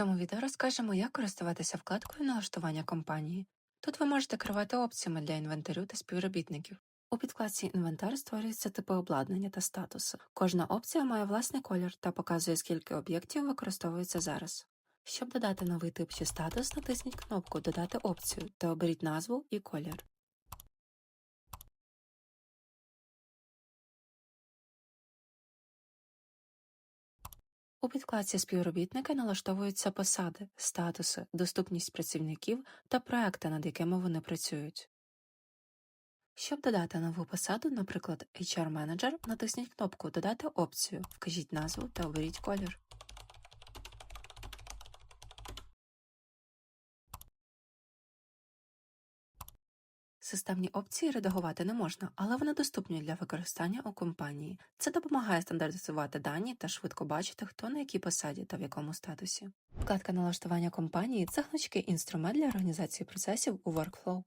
цьому відео розкажемо, як користуватися вкладкою налаштування компанії. Тут ви можете керувати опціями для інвентарю та співробітників. У підкладці Інвентар створюються типи обладнання та статуси. Кожна опція має власний колір та показує, скільки об'єктів використовується зараз. Щоб додати новий тип чи статус, натисніть кнопку Додати опцію та оберіть назву і колір. У підкладці співробітники налаштовуються посади, статуси, доступність працівників та проекти, над якими вони працюють. Щоб додати нову посаду, наприклад, HR-менеджер, натисніть кнопку Додати опцію, вкажіть назву та оберіть колір. Системні опції редагувати не можна, але вони доступні для використання у компанії. Це допомагає стандартизувати дані та швидко бачити, хто на якій посаді та в якому статусі. Вкладка налаштування компанії це гнучкий інструмент для організації процесів у workflow.